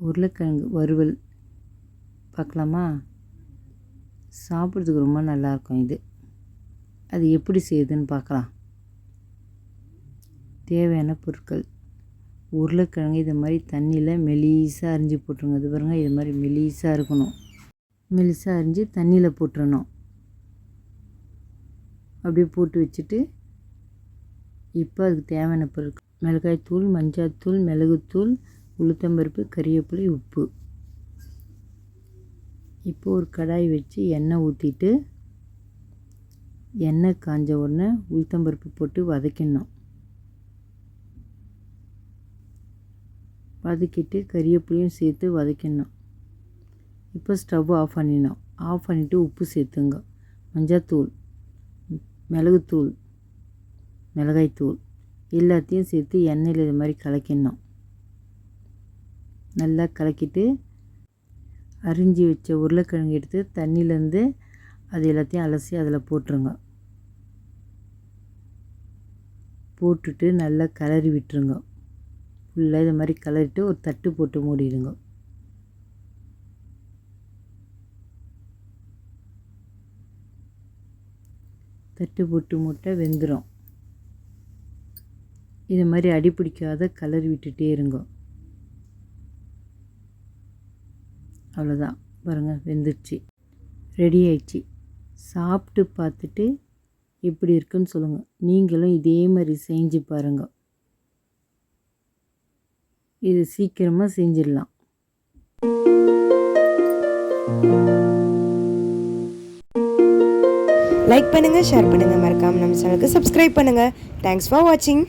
உருளைக்கிழங்கு வறுவல் பார்க்கலாமா? சாப்பிட்றதுக்கு ரொம்ப நல்லாயிருக்கும் இது. அது எப்படி செய்யுதுன்னு பார்க்கலாம். தேவையான பொருட்கள். உருளைக்கிழங்கு இது மாதிரி தண்ணியில் மெலிசாக அரிஞ்சு போட்டுருங்க. இது பாருங்கள் இது மாதிரி மெலிசாக இருக்கணும். மெலிசாக அரிஞ்சு தண்ணியில் போட்டுறணும். அப்படியே போட்டு வச்சுட்டு இப்போ அதுக்கு தேவையான பொருட்கள். மிளகாய் தூள் மஞ்சாத்தூள் மிளகுத்தூள் உளுத்தம்பருப்பு கறிவேப்பிலை உப்பு. இப்போ ஒரு கடாய் வச்சு எண்ணெய் ஊற்றிட்டு எண்ணெய் காஞ்ச உடனே உளுத்தம்பருப்பு போட்டு வதக்கிடணும். வதக்கிட்டு கறிவேப்பிலையும் சேர்த்து வதக்கிடணும். இப்போ ஸ்டவ் ஆஃப் பண்ணிடணும். ஆஃப் பண்ணிவிட்டு உப்பு சேர்த்துங்க. மஞ்சத்தூள் மிளகுத்தூள் மிளகாய்த்தூள் எல்லாத்தையும் சேர்த்து எண்ணெயில் இது மாதிரி கலக்கிடணும். நல்லா கலக்கிட்டு அரிஞ்சு வச்ச உருளைக்கிழங்கு எடுத்து தண்ணியிலேருந்து அது எல்லாத்தையும் அலசி அதில் போட்டுருங்க. போட்டுட்டு நல்லா கலரி விட்டுருங்க. ஃபுல்லாக இது மாதிரி கலரிட்டு ஒரு தட்டு போட்டு மூடிடுங்க. தட்டு போட்டு மூட்டை வெந்துடும் இது மாதிரி அடி பிடிக்காத கலர் விட்டுட்டே இருங்க. அவ்வளோதான் பாருங்கள் வெந்துடுச்சு ரெடி ஆயிடுச்சு. சாப்பிட்டு பார்த்துட்டு எப்படி இருக்குன்னு சொல்லுங்கள் நீங்களும் இதே மாதிரி செஞ்சு பாருங்கள் இது சீக்கிரமாக செஞ்சிடலாம். லைக் பண்ணுங்கள் ஷேர் பண்ணுங்கள் மறக்காமல் நம்ம சேனலுக்கு சப்ஸ்கிரைப் பண்ணுங்கள் தேங்க்ஸ் ஃபார் வாட்சிங்